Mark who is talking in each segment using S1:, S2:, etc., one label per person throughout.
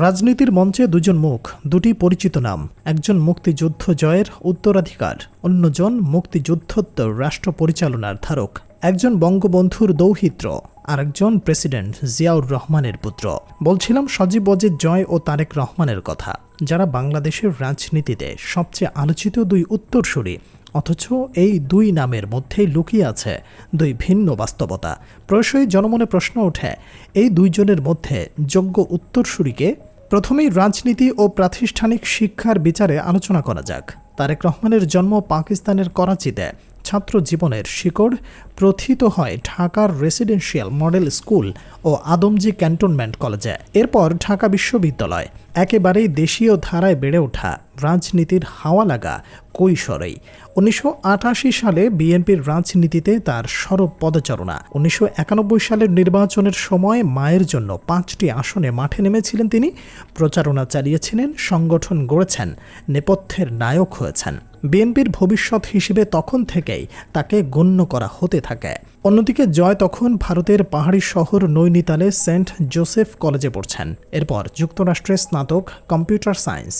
S1: রাজনীতির মঞ্চে দুজন মুখ, দুটি পরিচিত নাম। একজন মুক্তিযুদ্ধ জয়ের উত্তরাধিকার, অন্যজন মুক্তিযুদ্ধোত্তর রাষ্ট্র পরিচালনার ধারক। একজন বঙ্গবন্ধুর দৌহিত্র, আরেকজন প্রেসিডেন্ট জিয়াউর রহমানের পুত্র। বলছিলাম সজীব অজিত জয় ও তারেক রহমানের কথা। যারা বাংলাদেশের রাজনীতিতে সবচেয়ে আলোচিত দুই উত্তরসূরি অথচ এই দুই নামের মধ্যেই লুকিয়ে আছে দুই ভিন্ন বাস্তবতা। প্রায়শই জনমনে প্রশ্ন ওঠে, এই দুইজনের মধ্যে যোগ্য উত্তরসূরিকে প্রথমেই রাজনীতি ও প্রাতিষ্ঠানিক শিক্ষার বিচারে আলোচনা করা যাক। তারেক রহমানের জন্ম পাকিস্তানের করাচিতে, ছাত্র জীবনের শিকড় প্রথিত হয় ঢাকার রেসিডেন্সিয়াল মডেল স্কুল ও আদমজি ক্যান্টনমেন্ট কলেজে এরপর ঢাকা বিশ্ববিদ্যালয়, একেবারেই দেশীয় ধারায় বেড়ে ওঠা রাজনীতির হাওয়া লাগা কৈশোরেই। উনিশশো আঠাশি সালে বিএনপির রাজনীতিতে তার সরব পদচারণা। উনিশশো একানব্বই সালের নির্বাচনের সময় মায়ের জন্য পাঁচটি আসনে মাঠে নেমেছিলেন তিনি। প্রচারণা চালিয়েছিলেন, সংগঠন গড়েছেন, নেপথ্যের নায়ক হয়েছেন। বিএনপির ভবিষ্যৎ হিসেবে তখন থেকেই তাকে গণ্য করা হতে থাকে। অন্যদিকে জয় তখন ভারতের পাহাড়ি শহর নৈনিতালে সেন্ট জোসেফ কলেজে পড়ছেন। এরপর যুক্তরাষ্ট্রে স্নাতক কম্পিউটার সায়েন্স,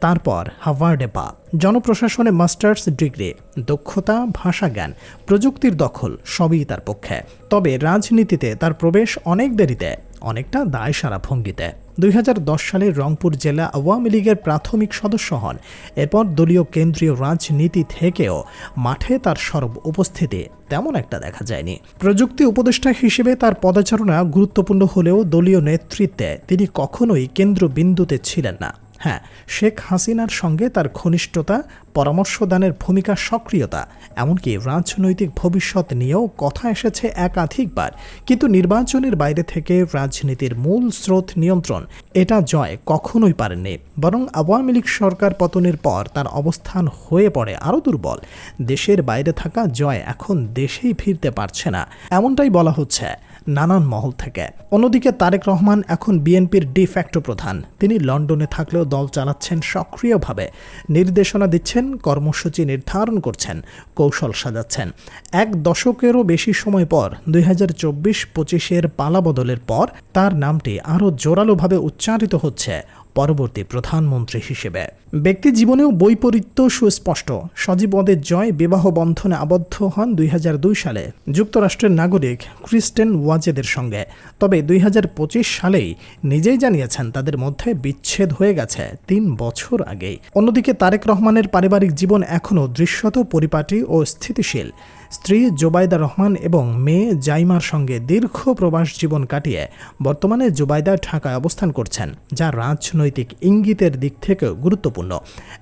S1: তারপর হাভার্ডে পা। জনপ্রশাসনে মাস্টার্স ডিগ্রি, দক্ষতা ভাষা জ্ঞান প্রযুক্তির দখল, সবই তার পক্ষে। তবে রাজনীতিতে তার প্রবেশ অনেক দেরিতে। অনেকটা দায়সারা ভঙ্গিতে। দুই হাজার দশ সালে রংপুর জেলা আওয়ামী লীগের প্রাথমিক সদস্য হন। এরপর দলীয় কেন্দ্রীয় রাজনীতি থেকেও মাঠে তার সর্ব উপস্থিতি তেমন একটা দেখা যায়নি। প্রযুক্তি উপদেষ্টা হিসেবে তার পদাচারণা গুরুত্বপূর্ণ হলেও দলীয় নেতৃত্বে তিনি কখনোই কেন্দ্রবিন্দুতে ছিলেন না। হ্যাঁ শেখ হাসিনার সঙ্গে তার ঘনিষ্ঠতা, পরামর্শদানের ভূমিকা সক্রিয়তা, এমনকি রাজনৈতিক ভবিষ্যৎ নিয়েও কথা এসেছে একাধিকবার। কিন্তু নির্বাচনের বাইরে থেকে রাজনীতির মূল স্রোত নিয়ন্ত্রণ, এটা জয় কখনোই পারেননি। বরং আওয়ামী লীগ সরকার পতনের পর তার অবস্থান হয়ে পড়ে আরও দুর্বল। দেশের বাইরে থাকা জয় এখন দেশেই ফিরতে পারছে না, এমনটাই বলা হচ্ছে। নানান মহল থেকে। অন্যদিকে তারেক রহমান এখন বিএনপির ডিফ্যাক্টো প্রধান। তিনি লন্ডনে থাকলেও দল চালাচ্ছেন সক্রিয়ভাবে। নির্দেশনা দিচ্ছেন, কর্মসূচি নির্ধারণ করছেন, কৌশল সাজাচ্ছেন। এক দশকেরও বেশি সময় পর, দুই হাজার চব্বিশ পঁচিশের পালাবদলের পর, তার নামটি আরও জোরালোভাবে উচ্চারিত হচ্ছে। পরবর্তী প্রধানমন্ত্রী হিসেবে। ব্যক্তি জীবনেও বৈপরীত্য সুস্পষ্ট। সজীবদের জয়, বিবাহ বন্ধনে আবদ্ধ হন দুই সালে। যুক্তরাষ্ট্রের নাগরিক ক্রিস্টেন ওয়াজেদের সঙ্গে। তবে দুই হাজার পঁচিশ সালেই নিজেই জানিয়েছেন তাদের মধ্যে বিচ্ছেদ হয়ে গেছে তিন বছর আগেই। অন্যদিকে তারেক রহমানের পারিবারিক জীবন এখনও দৃশ্যত, পরিপাটি ও স্থিতিশীল। স্ত্রী জোবাইদা রহমান এবং মেয়ে জাইমার সঙ্গে দীর্ঘ প্রবাস জীবন কাটিয়ে বর্তমানে জোবাইদা ঢাকায় অবস্থান করছেন, যা রাজনৈতিক ইঙ্গিতের দিক থেকেও গুরুত্বপূর্ণ।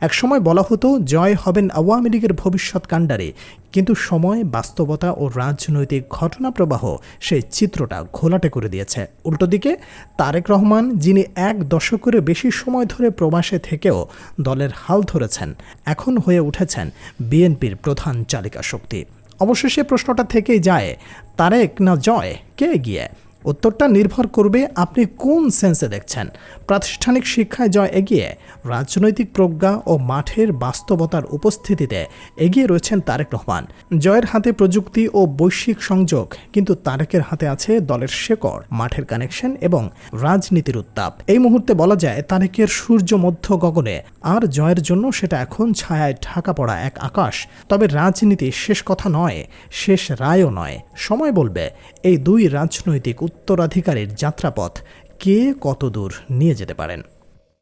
S1: একসময় বলা হতো, জয় হবেন আওয়ামী লীগের ভবিষ্যৎ কাণ্ডারে। কিন্তু সময়, বাস্তবতা ও রাজনৈতিক ঘটনা প্রবাহ সেই চিত্রটা ঘোলাটে করে দিয়েছে। উল্টো দিকে, তারেক রহমান, যিনি এক দশকের বেশি সময় ধরে প্রবাসে থেকেও দলের হাল ধরেছেন, এখন হয়ে উঠেছেন বিএনপির প্রধান চালিকা শক্তি অবশেষে প্রশ্নটা থেকেই যায় তারেক না জয়? কে এগিয়ে? উত্তরটা নির্ভর করবে আপনি কোন সেন্সে দেখছেন। প্রাতিষ্ঠানিক শিক্ষায় জয় এগিয়ে, রাজনৈতিক প্রজ্ঞা ও মাঠের বাস্তবতার উপস্থিতিতে এগিয়ে রয়েছেন তারেক রহমান। জয়ের হাতে প্রযুক্তি ও বৈশ্বিক সংযোগ, কিন্তু তারেকের হাতে আছে দলের শেকড়, মাঠের কানেকশন এবং রাজনীতির উত্তাপ। এই মুহূর্তে বলা যায়, তারেকের সূর্য মধ্য গগনে, আর জয়ের জন্য সেটা এখন ছায়ায় ঢাকা পড়া এক আকাশ। তবে রাজনীতি শেষ কথা নয়, শেষ রায়ও নয়। সময় বলবে, এই দুই রাজনৈতিক উত্তরাধিকারীর যাত্রাপথ কে কত দূর নিয়ে যেতে পারেন?